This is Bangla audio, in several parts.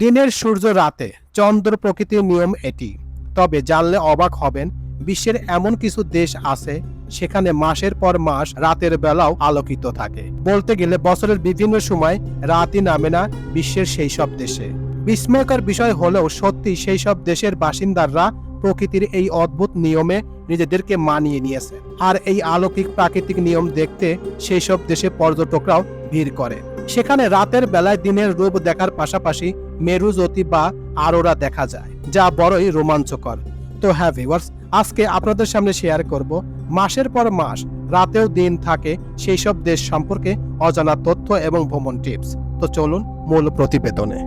দিনের সূর্য রাতে, চন্দ্র প্রকৃতির নিয়ম এটি। তবে জানলে অবাক হবেন, বিশ্বের এমন কিছু দেশ আছে, সেখানে মাসের পর মাস রাতের বেলাও আলোকিত থাকে। বলতে গেলে বছরের বিভিন্ন সময় রাতই নামে না বিশ্বের সেই সব দেশে। বিস্ময়কর বিষয় হলেও সত্যি সেই সব দেশের বাসিন্দারা প্রকৃতির এই অদ্ভুত নিয়মে নিজেদেরকে মানিয়ে নিয়েছে। আর এই আলৌকিক প্রাকৃতিক নিয়ম দেখতে সেই সব দেশে পর্যটকরাও ভিড় করে। সেখানে রাতের বেলায় দিনের রূপ দেখার পাশাপাশি মেরুজ্যোতি বা আরোরা দেখা যায়, যা বড়ই রোমাঞ্চকর। তো হ্যাঁ ভিউয়ার্স আজকে আপনাদের সামনে শেয়ার করব মাসের পর মাস, রাতেও দিন থাকে সেই সব দেশ সম্পর্কে অজানা তথ্য এবং ভ্রমণ টিপস তো চলুন মূল প্রতিবেদনে।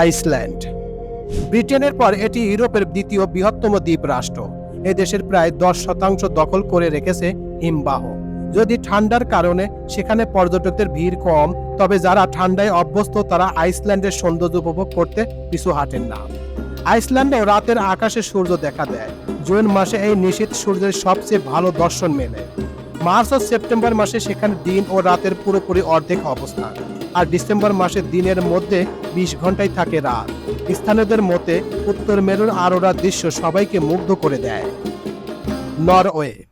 আইসল্যান্ড। ব্রিটেনের পর এটি ইউরোপের দ্বিতীয় বৃহত্তম দ্বীপ রাষ্ট্র এ দেশের প্রায় দশ শতাংশ দখল করে রেখেছে হিমবাহ। যদি ঠান্ডার কারণে সেখানে পর্যটকদের ভিড় কম, তবে যারা ঠান্ডায় অভ্যস্ত তারা আইসল্যান্ডের সৌন্দর্য উপভোগ করতে পিছু হাঁটেন না। আইসল্যান্ডে রাতের আকাশে সূর্য দেখা দেয়। জুন মাসে এই নিশীত সূর্যের সবচেয়ে ভালো দর্শন মেলে। মার্চ ও সেপ্টেম্বর মাসে সেখানে দিন ও রাতের পুরোপুরি অর্ধেক অবস্থান। আর ডিসেম্বর মাসে দিনের মধ্যে বিশ ঘন্টায় থাকে রাত। স্থানীয়দের মতে, উত্তর মেরুর আরোরা দৃশ্য সবাইকে মুগ্ধ করে দেয়। নরওয়ে।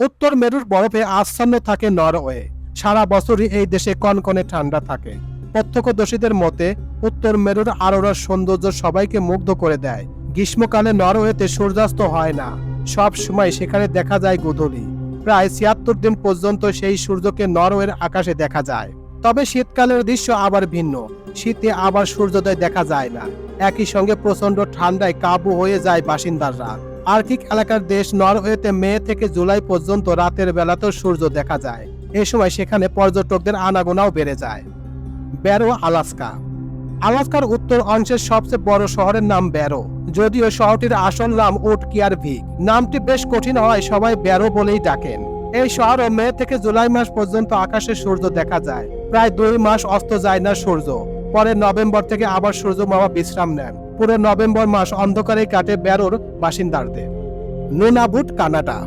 উত্তর মেরুর বরফে আচ্ছন্ন থাকে নরওয়ে। সারা বছরই এই দেশে কনকনে ঠান্ডা থাকে। প্রত্যক্ষদর্শীদের মতে, উত্তর মেরুর আরোরার সৌন্দর্য সবাইকে মুগ্ধ করে দেয়। গ্রীষ্মকালে নরওয়েতে সূর্যাস্ত হয় না। সব সময় সেখানে দেখা যায় গোধূলি। প্রায় ছিয়াত্তর দিন পর্যন্ত সেই সূর্যকে নরওয়ের আকাশে দেখা যায়। তবে শীতকালের দৃশ্য আবার ভিন্ন। শীতে আবার সূর্যোদয় দেখা যায় না। একই সঙ্গে প্রচণ্ড ঠান্ডায় কাবু হয়ে যায় বাসিন্দারা। আর্থিক এলাকার দেশ নরওয়েতে মে থেকে জুলাই পর্যন্ত রাতের বেলাতেও সূর্য দেখা যায়। এ সময় সেখানে পর্যটকদের আনাগোনাও বেড়ে যায়। Barrow, Alaska. আলাস্কার উত্তর অংশের সবচেয়ে বড় শহরের নাম ব্যারো। যদিও শহরটির আসল নাম উটকিয়ারভিক নামটি বেশ কঠিন হওয়ায় সবাই ব্যারো বলেই ডাকেন। এই শহরে মে থেকে জুলাই মাস পর্যন্ত আকাশে সূর্য দেখা যায়। প্রায় দুই মাস অস্ত যায় না সূর্য। পরে নভেম্বর থেকে আবার সূর্য মামা বিশ্রাম নেন। পুরো নভেম্বর মাস অন্ধকারে কাটে ব্যারোর বাসিন্দাদের। Nunavut Canada.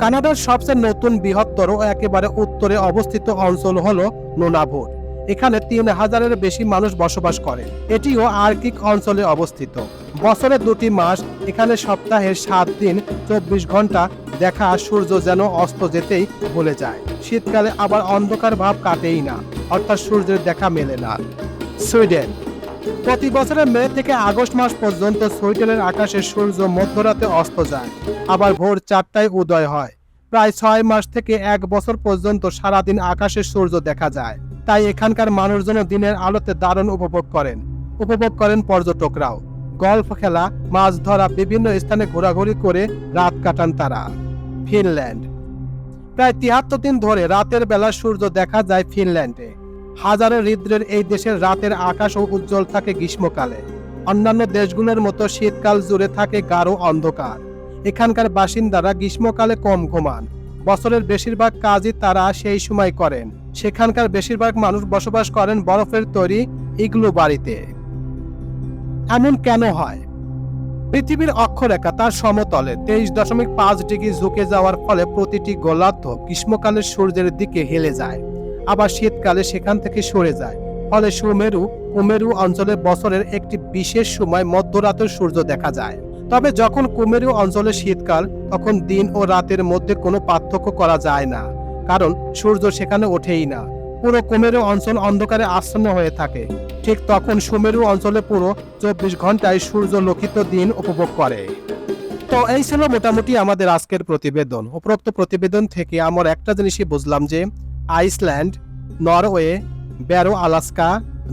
কানাডার সবচেয়ে নতুন বৃহত্তর ও একেবারে উত্তরে অবস্থিত অঞ্চল হল নুনাবুট এখানে তিন হাজারের বেশি মানুষ বসবাস করে। এটিও আর্কিক অঞ্চলে অবস্থিত। বছরের দুটি মাস, এখানে সপ্তাহের সাত দিন, চব্বিশ ঘণ্টা দেখা সূর্য যেন অস্ত যেতেই ভুলে যায়। শীতকালে আবার অন্ধকার ভাব কাটেই না, অর্থাৎ সূর্যের দেখা মেলে না। সুইডেন। প্রতি বছরের মে থেকে আগস্ট মাস পর্যন্ত সুইডেনের আকাশে সূর্য মধ্যরাতে অস্ত যায়, আবার ভোর চারটায় উদয় হয়। প্রায় ছয় মাস থেকে এক বছর পর্যন্ত সারাদিন আকাশে সূর্য দেখা যায়। তাই এখানকার মানুষজন দিনের আলোতে দারুণ উপভোগ করেন। উপভোগ করেন পর্যটকরাও। গল্ফ খেলা, মাছ ধরা, বিভিন্ন স্থানে ঘোরাঘুরি করে রাত কাটান তারা। ফিনল্যান্ড। প্রায় তিয়াত্তর দিন ধরে রাতের বেলা সূর্য দেখা যায় ফিনল্যান্ডে। হাজারো হৃদ্রের এই দেশের রাতের আকাশ ও উজ্জ্বল থাকে গ্রীষ্মকালে। অন্যান্য দেশগুলোর মতো শীতকাল জুড়ে থাকে গাঢ় অন্ধকার। এখানকার বাসিন্দারা গ্রীষ্মকালে কম ঘুমান। বছরের বেশিরভাগ কাজই তারা সেই সময় করেন। সেখানকার বেশিরভাগ মানুষ বসবাস করেন বরফের তৈরি ইগলু বাড়িতে। এমন কেন হয়? পৃথিবীর অক্ষরেখা তার সমতলে তেইশ দশমিক পাঁচ ডিগ্রি ঝুঁকে যাওয়ার ফলে প্রতিটি গোলার্ধ গ্রীষ্মকালে সূর্যের দিকে হেলে যায়, আবার শীতকালে সেখান থেকে সরে যায়। ফলে সুমেরু, কুমেরু অঞ্চলে বছরের একটি বিশেষ সময় মধ্যরাতের সূর্য দেখা যায়। তবে যখন কুমেরু অঞ্চলে শীতকাল, তখন দিন ও রাতের মধ্যে কোনো পার্থক্য করা যায় না, কারণ সূর্য সেখানে ওঠেই না। পুরো কুমেরু অঞ্চল অন্ধকারে আচ্ছন্ন হয়ে থাকে। ঠিক তখন সুমেরু অঞ্চলে পুরো চব্বিশ ঘন্টায় সূর্য লোকিত দিন উপভোগ করে। তো এই ছিল মোটামুটি আমাদের আজকের প্রতিবেদন। উপরোক্ত প্রতিবেদন থেকে আমার একটা জিনিসই বুঝলাম যে, Iceland, Norway, Barrow, Alaska,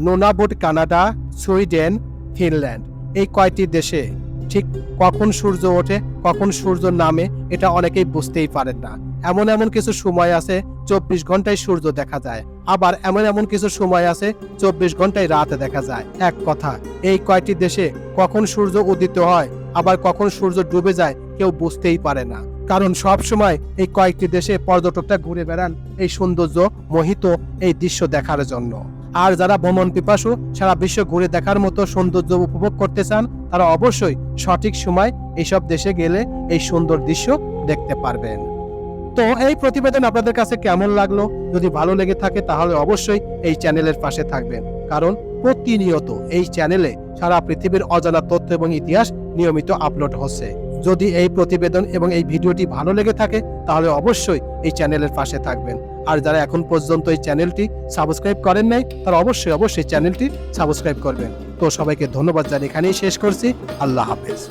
Nunavut, Canada, Sweden, Finland এই কয়টি দেশে ঠিক কখন সূর্য ওঠে, কখন সূর্য নামে এটা অনেকেই বুঝতেই পারেন না। এমন এমন কিছু সময় আছে চব্বিশ ঘন্টায় সূর্য দেখা যায়। আবার এমন এমন কিছু সময় আছে, চব্বিশ ঘন্টায় রাত দেখা যায়। এক কথা, এই কয়টি দেশে কখন সূর্য উদিত হয়, আবার কখন সূর্য ডুবে যায়, কেউ বুঝতেই পারে না। কারণ সব সময় এই কয়েকটি দেশে পর্যটকরা ঘুরে বেড়ান এই সৌন্দর্য মোহিত এই দৃশ্য দেখার জন্য। আর যারা ভ্রমণ পিপাসু, সারা বিশ্ব ঘুরে দেখার মতো সৌন্দর্য উপভোগ করতে চান, তারা অবশ্যই সঠিক সময় এইসব দেশে গেলে এই সুন্দর দৃশ্য দেখতে পারবেন। তো এই প্রতিবেদন আপনাদের কাছে কেমন লাগল? যদি ভালো লেগে থাকে তাহলে অবশ্যই এই চ্যানেলের পাশে থাকবেন। কারণ প্রতিনিয়ত এই চ্যানেলে সারা পৃথিবীর অজানা তথ্য এবং ইতিহাস নিয়মিত আপলোড হচ্ছে। যদি এই প্রতিবেদন এবং এই ভিডিওটি ভালো লেগে থাকে, তাহলে অবশ্যই এই চ্যানেলের পাশে থাকবেন। আর যারা এখন পর্যন্ত এই চ্যানেলটি সাবস্ক্রাইব করেন নাই, তারা অবশ্যই অবশ্যই চ্যানেলটি সাবস্ক্রাইব করবেন। তো সবাইকে ধন্যবাদ জানিয়ে এখানেই শেষ করছি। আল্লাহ হাফেজ।